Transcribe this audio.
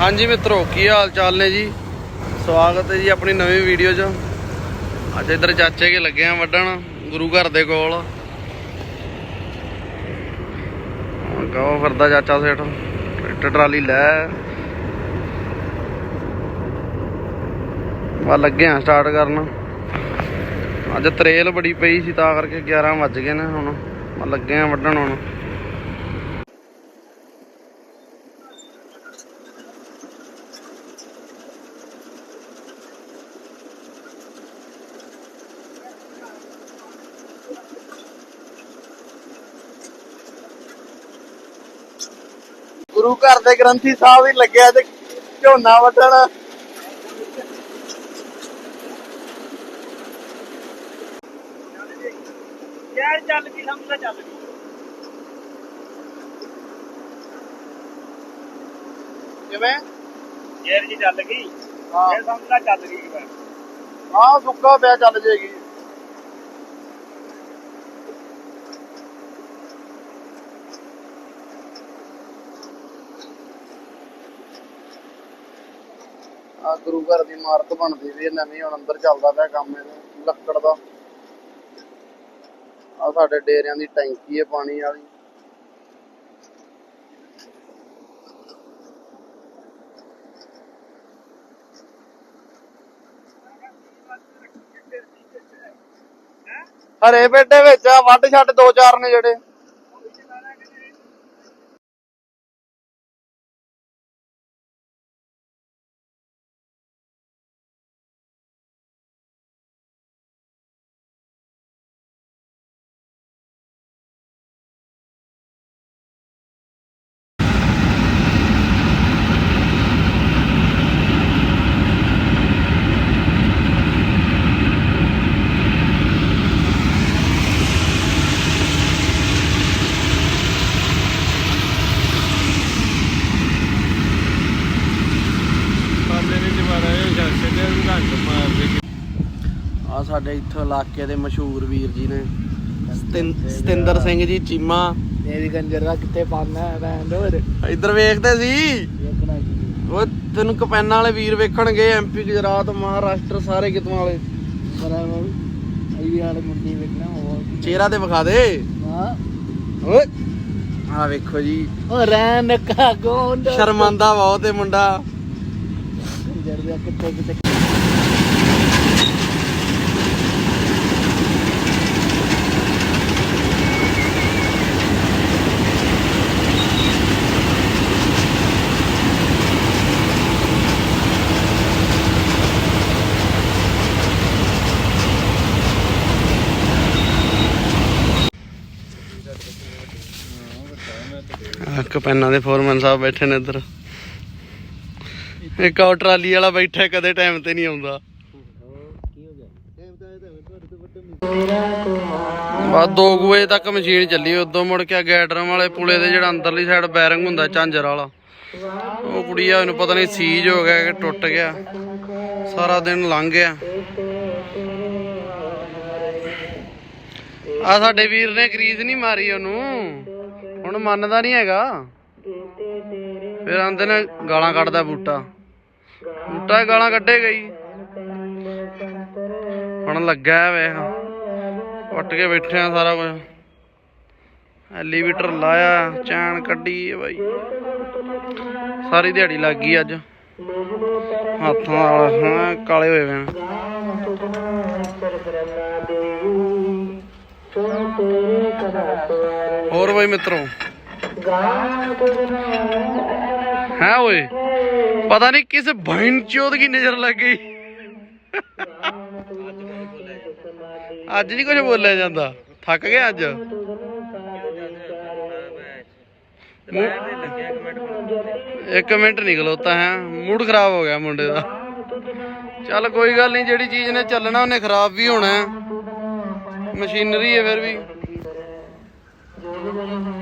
ਹਾਂਜੀ ਮਿੱਤਰੋ, ਕੀ ਹਾਲ ਚਾਲ ਨੇ ਜੀ? ਸਵਾਗਤ ਹੈ ਜੀ ਆਪਣੀ ਨਵੀਂ ਵੀਡੀਓ 'ਚ। ਅੱਜ ਇੱਧਰ ਚਾਚੇ ਕੇ ਲੱਗੇ ਆ ਵੱਢਣ, ਗੁਰੂ ਘਰ ਦੇ ਕੋਲ। ਕਹੋ ਫਿਰਦਾ ਚਾਚਾ ਸੇਠ ਟਰੈਕਟਰ ਟਰਾਲੀ ਲੈ। ਵਾ ਲੱਗੇ ਆ ਸਟਾਰਟ ਕਰਨ। ਅੱਜ ਤਰੇਲ ਬੜੀ ਪਈ ਸੀ, ਤਾਂ ਕਰਕੇ 11 ਵੱਜ ਗਏ ਨੇ ਹੁਣ। ਮੈਂ ਲੱਗੇ ਆ ਵੱਢਣ ਹੁਣ। ਗੁਰੂ ਘਰ ਦੇ ਗ੍ਰੰਥੀ ਸਾਹਿਬ ਵੀ ਲੱਗਿਆ ਤੇ ਝੋਨਾ ਵੱਢਣ। ਯਾਰ ਚੱਲ ਗਈ ਕਿਵੇਂ? ਯਾਰ ਜੀ ਚੱਲ ਗਈ ਹਾਂ। ਇਹ ਚੱਲ ਗਈ। ਹਾਂ ਸੁੱਕਾ ਪਿਆ ਚੱਲ ਜੇਗੀ। ਆ ਗੁਰੂ ਘਰ ਦੀ ਇਮਾਰਤ ਬਣਦੀ ਵੀ ਨਵੀਂ, ਹੁਣ ਅੰਦਰ ਚੱਲਦਾ ਪਿਆ ਕੰਮ ਇਹਦਾ, ਲੱਕੜ ਦਾ। ਆ ਸਾਡੇ ਡੇਰਿਆਂ ਦੀ ਟੈਂਕੀ ਹੈ ਪਾਣੀ ਵਾਲੀ। ਹਰੇ ਬੇਟੇ ਵਿੱਚ ਆ ਵੱਢ ਛੱਡ ਦੋ ਚਾਰ ਨੇ ਜਿਹੜੇ। ਆ ਸਾਡੇ ਇੱਥੋਂ ਇਲਾਕੇ ਦੇ ਮਸ਼ਹੂਰ ਵੀਰ ਜੀ ਨੇ। ਸਤਿੰ- ਸਤਿੰਦਰ ਸਿੰਘ ਜੀ ਚੀਮਾ। ਮੇਰੀ ਗੰਜਰ ਕਿੱਥੇ ਪਾਣਾ ਹੈ ਬੈਂਡ ਹੋਰ ਇੱਧਰ ਵੇਖਦੇ ਸੀ। ਵੇਖਣਾ ਕੀ ਉਹ ਤੈਨੂੰ ਕਪੈਨਾਂ ਵਾਲੇ ਵੀਰ ਵੇਖਣਗੇ ਐਮਪੀ ਗੁਜਰਾਤ ਮਹਾਰਾਸ਼ਟਰ ਸਾਰੇ ਕਿਤੋਂ ਵਾਲੇ। ਪਰ ਆਈ ਵਾਲੇ ਮੁੰਡੇ ਵੇਖਣਾ ਹੋਰ ਚਿਹਰਾ ਤੇ ਵਿਖਾ ਦੇ। ਹਾਂ। ਓਏ ਆ ਵੇਖੋ ਜੀ। ਉਹ ਰਹਿਣ ਕਾ ਗੋਂਡ ਸ਼ਰਮਾਂਦਾ ਬਹੁਤ ਇਹ ਮੁੰਡਾ। ਗੰਜਰ ਕਿੱਥੇ ਕਿੱਥੇ ਕਪੈਨਾਂ ਦੇ ਫੋਰਮੈਨ ਸਾਹਿਬ ਬੈਠੇ ਨੇ ਇੱਧਰ। ਇੱਕ ਆਉ ਟਰਾਲੀ ਵਾਲਾ ਬੈਠਾ, ਕਦੇ ਟਾਈਮ ਤੇ ਨਹੀਂ ਆਉਂਦਾ। ਬਸ 2 ਵਜੇ ਤੱਕ ਮਸ਼ੀਨ ਚੱਲੀ, ਉਦੋਂ ਮੁੜ ਕੇ ਗੈਡਰਮ ਵਾਲੇ ਪੁਲੇ ਦੇ ਜਿਹੜਾ ਅੰਦਰਲੀ ਸਾਈਡ ਬੈਰਿੰਗ ਹੁੰਦਾ, ਝਾਂਜਰ ਵਾਲਾ। ਉਹ ਕੁੜੀਆ ਇਹਨੂੰ ਪਤਾ ਨਹੀਂ ਸੀਜ ਹੋ ਗਿਆ ਕਿ ਟੁੱਟ ਗਿਆ। ਸਾਰਾ ਦਿਨ ਲੰਘ ਗਿਆ। ਆ ਸਾਡੇ ਵੀਰ ਨੇ ਗਰੀਜ਼ ਨਹੀਂ ਮਾਰੀ ਉਹਨੂੰ। ਹੁਣ ਮੰਨਦਾ ਨਹੀਂ ਹੈਗਾ। ਫਿਰ ਆਂਦੇ ਨੇ ਗਾਲਾਂ ਕੱਢਦਾ ਬੂਟਾ। ਬੂਟਾ ਗਾਲਾਂ ਕੱਢੇ ਗਈ। ਹੁਣ ਲੱਗਾ ਹੈ ਉੱਟ ਕੇ ਬੈਠੇ ਆ ਸਾਰਾ ਕੁਝ। ਐਲੀਵੇਟਰ ਲਾਇਆ, ਚੈਨ ਕੱਢੀ ਬਾਈ। ਸਾਰੀ ਦਿਹਾੜੀ ਲੱਗ ਗਈ ਅੱਜ। ਹੱਥਾਂ ਨਾਲ, ਹਾਂ, ਕਾਲੇ ਹੋਏ ਵੇ ਹੋਰ ਬਾਈ ਮਿੱਤਰੋ। ਹੈ ਓਏ? ਪਤਾ ਨਹੀਂ ਕਿਸ ਭੈਣ ਚੋਦ ਕੀ ਨਜ਼ਰ ਲੱਗ ਗਈ। ਅੱਜ ਨਹੀਂ ਕੁਝ ਬੋਲਿਆ ਜਾਂਦਾ। ਥੱਕ ਗਿਆ ਅੱਜ। ਇੱਕ ਮਿੰਟ ਨਹੀਂ ਖਲੋਤਾ ਹੈ। ਮੂਡ ਖਰਾਬ ਹੋ ਗਿਆ ਮੁੰਡੇ ਦਾ। ਚੱਲ ਕੋਈ ਗੱਲ ਨਹੀਂ, ਜਿਹੜੀ ਚੀਜ਼ ਨੇ ਚੱਲਣਾ, ਉਹਨੇ ਖਰਾਬ ਵੀ ਹੋਣਾ ਮਸ਼ੀਨਰੀ ਹੈ ਫਿਰ ਵੀ। Mm-hmm.